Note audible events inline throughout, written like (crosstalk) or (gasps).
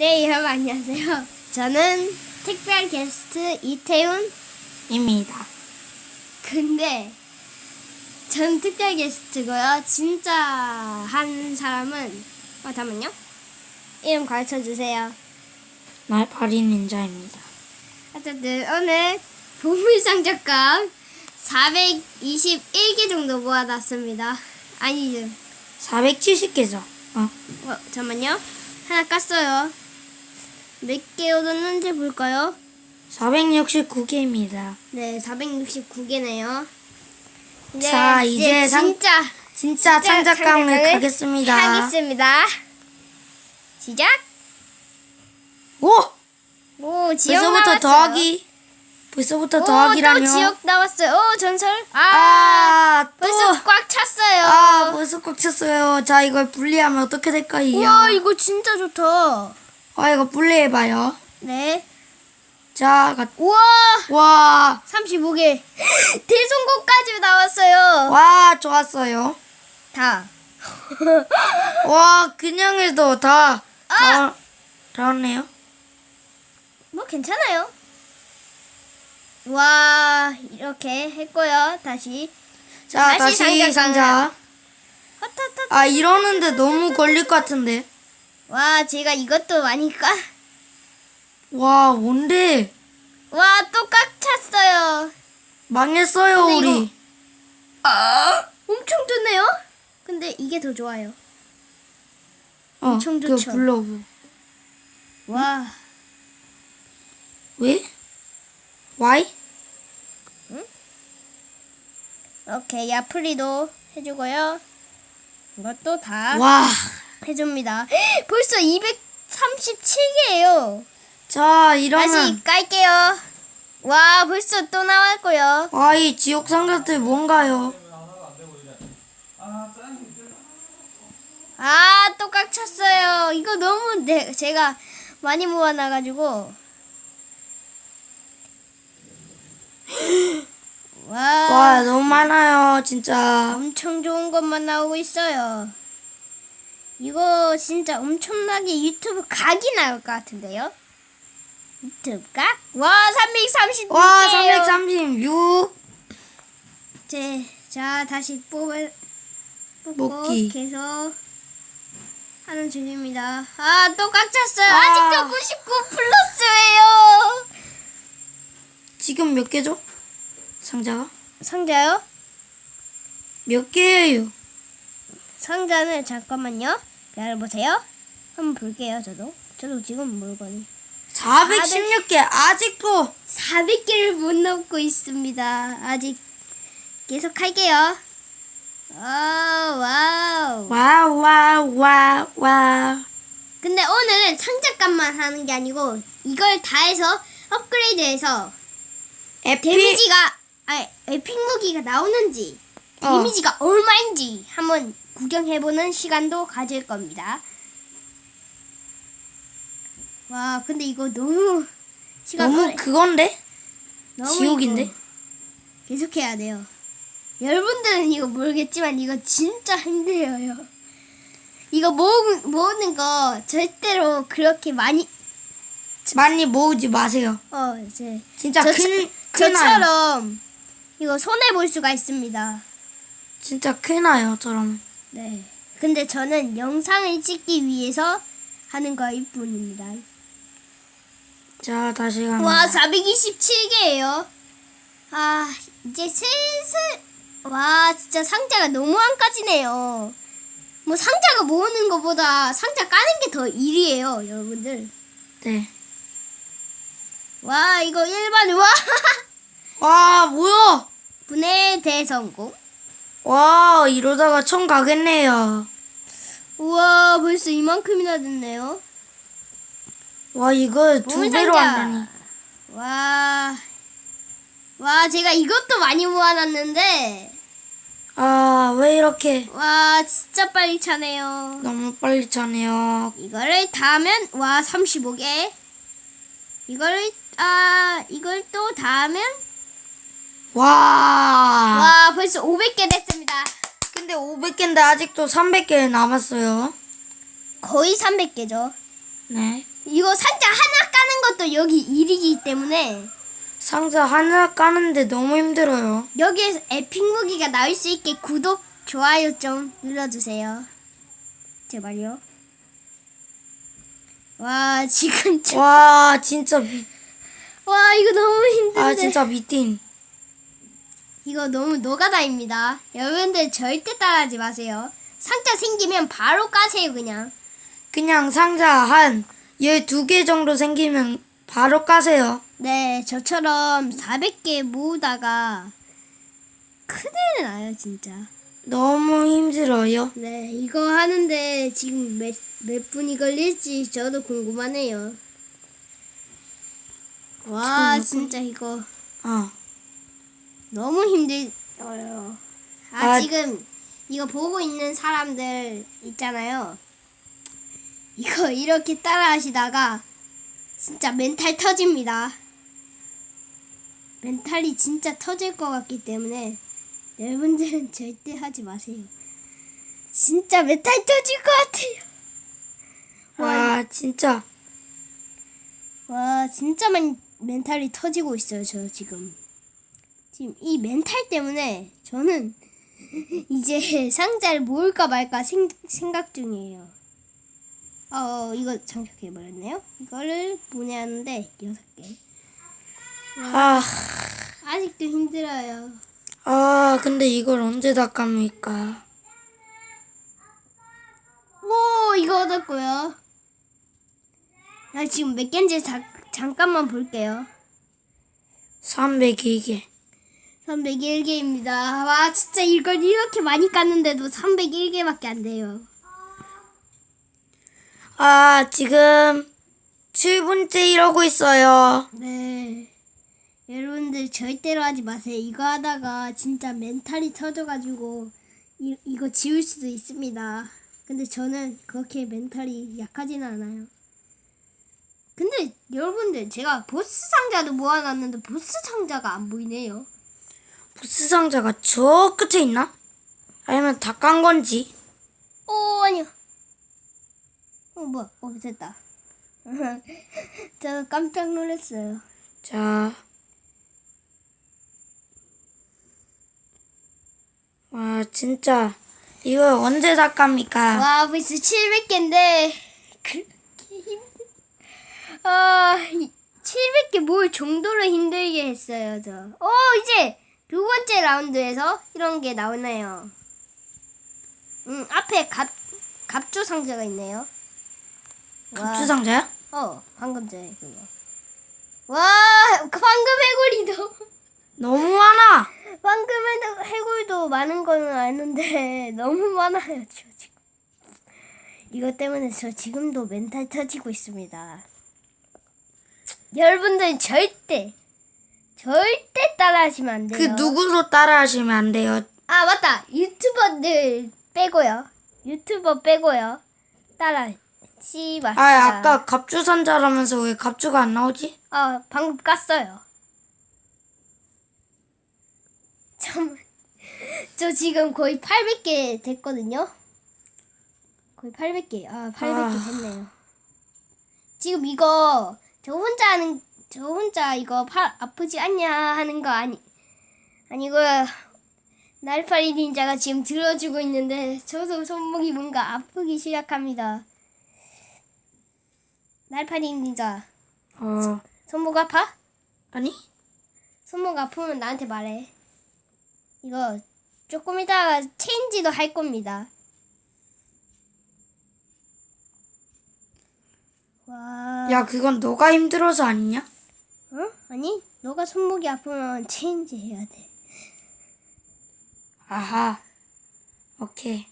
네, 여러분 안녕하세요. 저는 특별 게스트 이태훈. 입니다. 근데 전 특별 게스트고요. 진짜 한 사람은 어, 잠깐만요. 이름 가르쳐 주세요. 말파리 닌자입니다. 어쨌든 오늘 보물상자감 421개 정도 모아놨습니다. 아니죠. 470개죠. 어. 어, 잠깐만요. 하나 깠어요. 몇 개 얻었는지 볼까요? 469개입니다. 네, 469개네요. 자, 이제 상- 진짜 진짜 창작감을 가겠습니다. 하겠습니다. 시작. 오! 오, 지역 벌써부터 나왔어요. 더하기. 벌써부터 오, 더하기라뇨. 또 지역 나왔어요. 오, 전설. 아, 아, 또. 벌써 꽉 찼어요. 아, 벌써 꽉 찼어요. 자, 이걸 분리하면 어떻게 될까요? 우와, 이거 진짜 좋다. 아, 이거 분리해봐요. 네. 자, 가, 우와, 와, 35개. (gasps) 대성공까지 나왔어요. 와, 좋았어요. 다. (laughs) 와, 그냥 해도 다, 아! 다, 다 왔네요. 뭐 괜찮아요. 와, 이렇게 했고요. 다시. 자, 다시 다시 상자. 아, 이러는데 너무 걸릴 것 같은데. 와, 제가 이것도 많이 까. 와, 뭔데? 와, 또 꽉 찼어요. 망했어요, 근데 우리. 이거- 아, 엄청 좋네요. 근데 이게 더 좋아요. 어, 엄청 그거 좋죠. 불러. 와, 왜? Why? 이렇게 야프리도 해주고요. 이것도 다 와. 해줍니다. (gasps) 벌써 237개예요. 자, 이러면. 다시 깔게요. 와, 벌써 또 나왔고요. 와, 이 지옥 상자들 뭔가요? 아, 또 꽉 찼어요. 이거 너무 내, 제가 많이 모아놔가지고. (gasps) 와, 와, 너무 많아요, 진짜. 엄청 좋은 것만 나오고 있어요. 이거 진짜 엄청나게 유튜브 각이 나올 것 같은데요? 유튜브 각? 와, 336개요. 와, 336. 제, 자, 다시 뽑을, 뽑고 먹기. 계속 하는 중입니다. 아, 또 꽉 찼어요. 아. 아 직도 99 플러스예요. 지금 몇 개죠? 상자가? 상자요? 몇 개예요? 상자는 잠깐만요. 기다려보세요. 한번 볼게요, 저도. 저도 지금 물건이. 416개. 아직도. 400개를 못 넘고 있습니다. 아직 계속 할게요. 아, 와우. 와우, 와우, 와우, 와우. 근데 오늘은 상자값만 하는 게 아니고 이걸 다 해서 업그레이드해서 에피. 데미지가 아니 에픽 무기가 나오는지 어. 데미지가 얼마인지 한번 구경해보는 시간도 가질 겁니다. 와 근데 이거 너무 시간 너무 오래- 그건데? 너무 지옥인데? 이거 계속해야 돼요. 여러분들은 이거 모르겠지만 이거 진짜 힘들어요. 이거 모으, 모으는 거 절대로 그렇게 많이 많이 모으지 마세요. 어 이제 진짜 저- 큰, 큰 나요. 저처럼 이거 손해 볼 수가 있습니다. 진짜 큰 나요, 저러면. 네. 근데 저는 영상을 찍기 위해서 하는 거일 뿐입니다. 자, 다시 가면. 와 427개예요. 아 이제 슬슬 와 진짜 상자가 너무 안 까지네요. 뭐 상자가 모으는 것보다 상자 까는 게 더 일이에요, 여러분들. 네. 와 이거 일반 와 (laughs) 와, 뭐야? 분해 대성공. 와, 이러다가 천 가겠네요. 우와 벌써 이만큼이나 됐네요. 와, 이거 두 보물 배로 상자. 한다니. 와. 와, 제가 이것도 많이 모아놨는데, 아, 왜 이렇게 와, 진짜 빨리 차네요. 너무 빨리 차네요. 이거를 다 하면, 와, 35개. 이거를, 아, 이걸 또 다 하면, 와. 와, 벌써 500개 됐습니다. 근데 500개인데 아직도 300개 남았어요. 거의 300개죠. 네. 이거 상자 하나 까는 것도 여기 일이기 때문에 상자 하나 까는데 너무 힘들어요. 여기에서 에픽 무기가 나올 수 있게 구독, 좋아요 좀 눌러주세요. 제발요. 와 지금 저- 와 진짜 미, 와 이거 너무 힘든데. 아 진짜 미팅. 이거 너무 노가다입니다. 여러분들 절대 따라하지 마세요. 상자 생기면 바로 까세요 그냥. 그냥 상자 한 12개 정도 생기면 바로 까세요. 네, 저처럼 400개 모으다가 큰일 나요, 진짜. 너무 힘들어요. 네, 이거 하는데 지금 몇, 몇 분이 걸릴지 저도 궁금하네요. 와, 진짜 이거 어. 너무 힘들어요. 아, 아. 지금 이거 보고 있는 사람들 있잖아요. 이거 이렇게 따라 하시다가 진짜 멘탈 터집니다. 멘탈이 진짜 터질 것 같기 때문에 여러분들은 (laughs) 절대 하지 마세요. 진짜 멘탈 터질 것 같아요. 와 진짜 와, 진짜 멘, 멘탈이 터지고 있어요, 저 지금. 지금 이 멘탈 때문에 저는 이제 (laughs) 상자를 모을까 말까 생, 생각 중이에요. 어, 이거 장착해버렸네요. 이거를 보내는데 여섯 개. 아, 아직도 힘들어요. 아 근데 이걸 언제 다 깝니까? 오, 이거 얻었고요. 나 지금 몇 개인지 자, 잠깐만 볼게요. 302개. 301개입니다. 와, 진짜 이걸 이렇게 많이 깠는데도 301개밖에 안 돼요. 아 지금 7분째 이러고 있어요. 네. 여러분들 절대로 하지 마세요. 이거 하다가 진짜 멘탈이 터져가지고 이, 이거 지울 수도 있습니다. 근데 저는 그렇게 멘탈이 약하지는 않아요. 근데 여러분들 제가 보스 상자도 모아놨는데 보스 상자가 안 보이네요. 보스 상자가 저 끝에 있나? 아니면 다 깐 건지? 오 아니요. 어 뭐야? 어 됐다. (laughs) 저 깜짝 놀랐어요. 자. 와, 진짜. 이걸 언제 다 깝니까? 와 벌써 700개인데 그렇게 힘들. 아 700개 모을 정도로 힘들게 했어요 저. 어 이제 두 번째 라운드에서 이런 게 나오네요. 음 앞에 갑 갑주 상자가 있네요. 와, 갑주 상자야? 어 방금 전에 그거. 와 방금 해골이도. (laughs) 너무 많아! 방금 해- 해골도 많은 거는 아는데 (laughs) 너무 많아요 저 지금 이것 때문에 저 지금도 멘탈 터지고 있습니다 여러분들 절대 절대 따라하시면 안그 돼요 누구도 따라 하시면 안 돼요. 아 맞다 유튜버들 빼고요 유튜버 빼고요 따라하지 마세요 아, 아까 갑주 상자라면서 왜 갑주가 안 나오지? 아, 방금 깠어요. 잠, 저 지금 거의 800개 됐거든요. 거의 800개. 아, 800개 아. 됐네요. 지금 이거 저 혼자 하는 저 혼자 이거 팔 아프지 않냐 하는 거 아니 아니고요. 날파리 닌자가 지금 들어주고 있는데 저도 손목이 뭔가 아프기 시작합니다. 날파리 닌자 어, 손목 아파? 아니? 손목 아프면 나한테 말해. 이거 조금 이따가 체인지도 할 겁니다. 와. 야, 그건 너가 힘들어서 아니냐? 어? 아니, 너가 손목이 아프면 체인지 해야 돼. 아하. 오케이.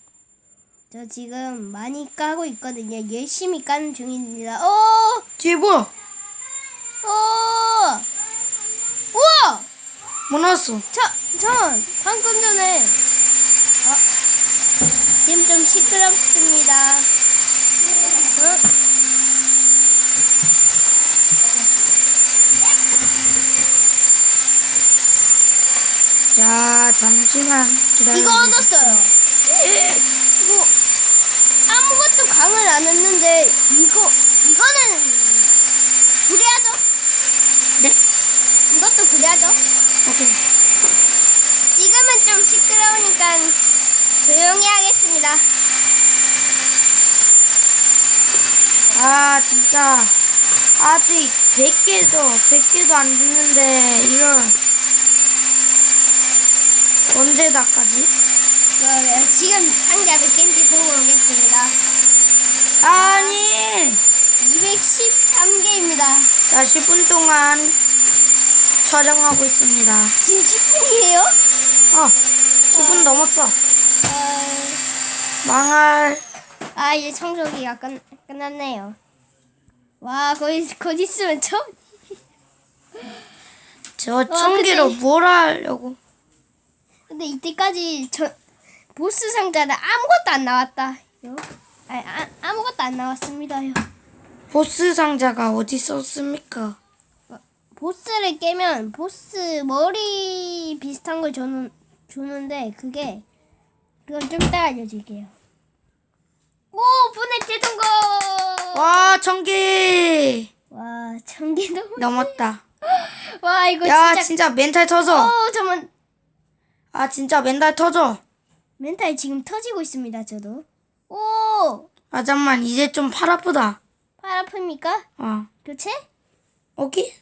저 지금 많이 까고 있거든요. 열심히 까는 중입니다. 어! 뒤에 뭐야? 어! 우와! 뭐 나왔어? 저, 전 방금 전에 어, 지금 좀 시끄럽습니다. 야 잠시만 기다려. 이거 얻었어요. 뭐 아무것도 강을 안 했는데 이거 이거는 그래야죠. 네. 이것도 그래야죠. 오케이. 지금은 좀 시끄러우니까 조용히 하겠습니다. 아 진짜 아직 100개도 100개도 안 됐는데 이런 언제 다까지? 그러면 지금 상자 몇 개인지 보고 오겠습니다. 아니! 213개입니다. 자, 10분 동안 촬영하고 있습니다. 지금 10분이에요? 어, 10분 넘었어. 어, 망할. 아, 이제 청소기가 끝, 끝났네요. 와, 거의, 곧 있으면 저, 저 총기로 근데- 뭘 하려고. 근데 이때까지 저, 보스 상자는 아무것도 안 나왔다. 요. 아니, 아, 아무것도 안 나왔습니다요. 보스 상자가 어디 있었습니까? 보스를 깨면 보스 머리 비슷한 걸 주는, 주는데 그게 그건 좀 이따 알려줄게요. 오 분해 재성공! 와, 청기! 와 전기 너무 넘었다. (laughs) 와 이거 야, 진짜 진짜 멘탈 터져. 어 잠만 아, 진짜 멘탈 터져. 멘탈 지금 터지고 있습니다 저도. 오! 아, 잠만, 이제 좀 팔 아프다. 팔 아픕니까? 어. 교체? 오케이?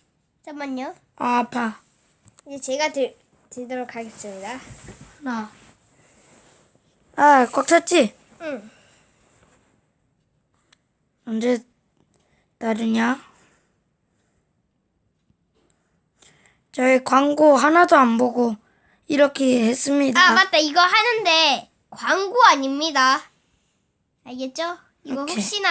잠만요. 아, 아파. 이제 제가 들, 들도록 하겠습니다. 하나. 아, 꽉 찼지? 응. 언제 다르냐? 저희 광고 하나도 안 보고 이렇게 했습니다. 아 맞다 이거 하는데 광고 아닙니다. 알겠죠? 이거 오케이. 혹시나